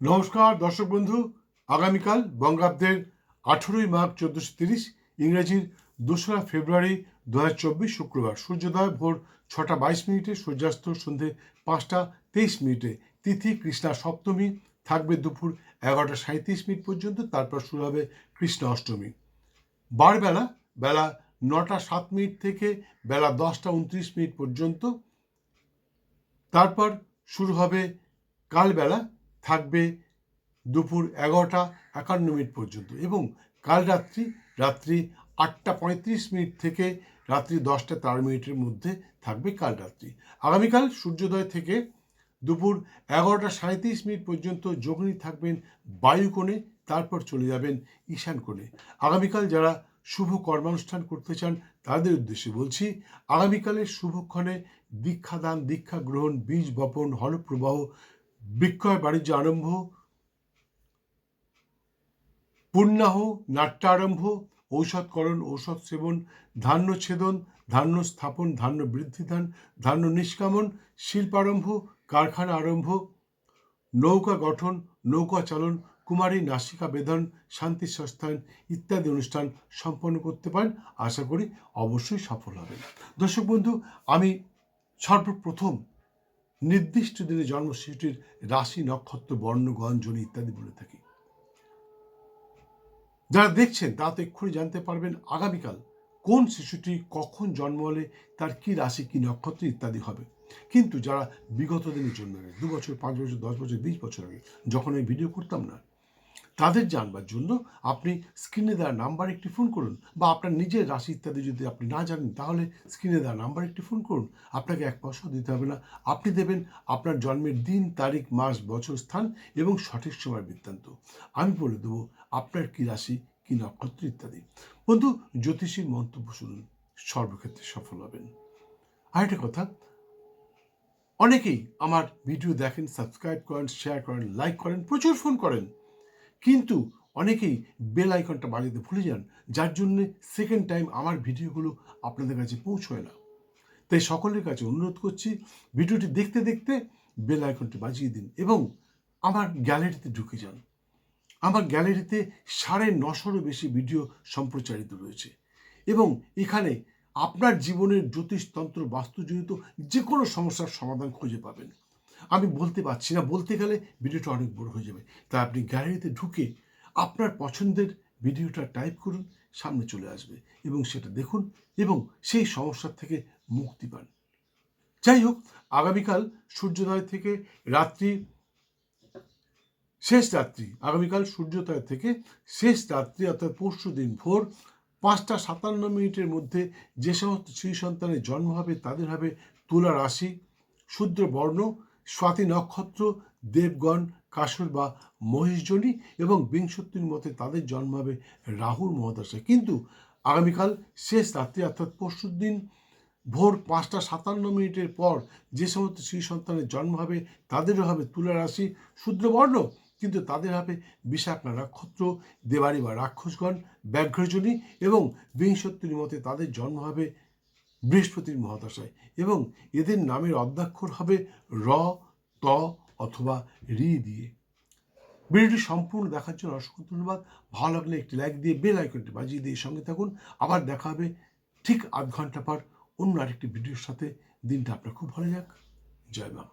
নমস্কার, দর্শক বন্ধু। আগামীকাল বঙ্গাব্দের আঠেরোই মার্চ চোদ্দোশো তিরিশ, ইংরেজির দোসরা ফেব্রুয়ারি দু চব্বিশ শুক্রবার। সূর্যোদয় ভোর ছটা বাইশ মিনিটে, সূর্যাস্ত সন্ধে পাঁচটা তেইশ মিনিটে। তিথি কৃষ্ণা সপ্তমী, থাকবে দুপুর এগারোটা সাঁত্রিশ মিনিট পর্যন্ত, তারপর শুরু হবে কৃষ্ণ অষ্টমী। বারবেলা, বেলা নটা সাত মিনিট থেকে বেলা দশটা উনত্রিশ মিনিট পর্যন্ত। তারপর শুরু হবে কালবেলা থাকবে দুপুর এগারোটা একান্ন মিনিট পর্যন্ত এবং কাল রাত্রি রাত্রি আটটা পঁয়ত্রিশ মিনিট থেকে রাত্রি দশটা তেরো মিনিটের মধ্যে থাকবে কাল রাত্রি। আগামীকাল সূর্যোদয় থেকে দুপুর এগারোটা সাঁত্রিশ মিনিট পর্যন্ত যোগিনী থাকবেন বায়ুকোণে তারপর চলে যাবেন ঈশান কোণে। আগামীকাল যারা শুভ কর্মানুষ্ঠান করতে চান, তাদের উদ্দেশ্যে বলছি, আগামীকালের শুভক্ষণে দীক্ষাদান, দীক্ষা গ্রহণ, বীজ বপন হলপ্রবাহ বিক্রয় বাণিজ্য আরম্ভ, পুণ্যাহ নাট্যারম্ভ ঔষধকরণ, ঔষধ সেবন, ধান্য ছেদন, ধান্য স্থাপন, ধান্য বৃদ্ধিদান ধান্য নিষ্কামন শিল্পারম্ভ কারখানা আরম্ভ, নৌকা গঠন, নৌকা চালন, কুমারী নাসিকা বেদন, শান্তি সস্থান ইত্যাদি অনুষ্ঠান সম্পন্ন করতে পারেন। আশা করি অবশ্যই সফল হবেন। দর্শক বন্ধু, আমি সর্বপ্রথম নির্দিষ্ট দিনে জন্ম শিশুটির রাশি, নক্ষত্র, বর্ণ গঞ্জনী ইত্যাদি বলে থাকি। যারা দেখছেন তা তো এক্ষুনি জানতে পারবেন আগামীকাল কোন শিশুটি কখন জন্ম হলে, তার কি রাশি, কি নক্ষত্র ইত্যাদি হবে। কিন্তু যারা বিগত দিনের জন্ম দু বছর, পাঁচ বছর, দশ বছর, বিশ বছর আগে, যখন আমি ভিডিও করতাম না তাদের জানবার জন্য আপনি স্ক্রিনে দেওয়া নাম্বার একটি ফোন করুন বা আপনার নিজের রাশি ইত্যাদি যদি আপনি না জানেন, তাহলে স্ক্রিনে দেওয়া নাম্বার একটি ফোন করুন। আপনাকে এক পয়সাও দিতে হবে না। আপনি দেবেন আপনার জন্মের দিন, তারিখ, মাস, বছর, স্থান এবং সঠিক সময় বৃত্তান্ত। আমি বলে দেবো আপনার কী রাশি, কী নক্ষত্র ইত্যাদি। বন্ধু জ্যোতিষীর মন্তব্য শুনুন। সর্বক্ষেত্রে সফল হবেন। আরেকটা কথা, অনেকেই আমার ভিডিও দেখেন সাবস্ক্রাইব করেন শেয়ার করেন লাইক করেন, প্রচুর ফোন করেন। কিন্তু অনেকেই বেল আইকনটা বাজাতে ভুলে যান, যার জন্যে সেকেন্ড টাইম আমার ভিডিওগুলো আপনাদের কাছে পৌঁছয় না। তাই সকলের কাছে অনুরোধ করছি, ভিডিওটি দেখতে দেখতে বেল আইকনটি বাজিয়ে দিন এবং আমার গ্যালারিতে ঢুকে যান। আমার গ্যালারিতে সাড়ে নশোরও বেশি ভিডিও সম্প্রচারিত রয়েছে এবং এখানে আপনার জীবনের জ্যোতিষতন্ত্র, বাস্তুজনিত যে কোনো সমস্যার সমাধান খুঁজে পাবেন। আমি বলতে পারছি না। বলতে গেলে ভিডিওটা অনেক বড় হয়ে যাবে। তাই আপনি গ্যালারিতে ঢুকে আপনার পছন্দের ভিডিওটা টাইপ করুন, সামনে চলে আসবে এবং সেটা দেখুন এবং সেই সমস্যার থেকে মুক্তি পান। যাই হোক, আগামীকাল সূর্যোদয় থেকে রাত্রি, শেষ রাত্রি, আগামীকাল সূর্যোদয় থেকে শেষ রাত্রি অর্থাৎ পরশু দিন ভোর পাঁচটা সাতান্ন মিনিটের মধ্যে যে সমস্ত শ্রী সন্তানের জন্ম হবে, তাদের হবে তুলা রাশি, শূদ্র বর্ণ স্বাতি নক্ষত্র, দেবগণ, কাসর বা মহিষজনী এবং বিংশতির মতে তাদের জন্ম হবে রাহুর মহাদশায়। কিন্তু আগামীকাল শেষ রাত্রি অর্থাৎ পরশু দিন ভোর পাঁচটা সাতান্ন মিনিটের পর যে সমস্ত শ্রী সন্তানের জন্ম হবে তাদেরও হবে তুলা রাশি শূদ্রবর্ণ কিন্তু তাদের হবে বিশাখা নক্ষত্র দেবাড়ি বা রাক্ষসগণ, ব্যাঘ্রজনী এবং বিংশতির মতে তাদের জন্ম হবে বৃহস্পতির মহাদশায় এবং এদের নামের অধ্যাক্ষর হবে র, ত অথবা রি দিয়ে। ভিডিওটি সম্পূর্ণ দেখার জন্য অসংখ্য ধন্যবাদ। ভালো লাগলে একটি লাইক দিয়ে বেল আইকনটি বাজিয়ে দিয়ে সঙ্গে থাকুন। আবার দেখা হবে ঠিক আধ ঘণ্টা পর অন্য আরেকটি ভিডিওর সাথে। দিনটা আপনার খুব ভালো যাক। জয় মা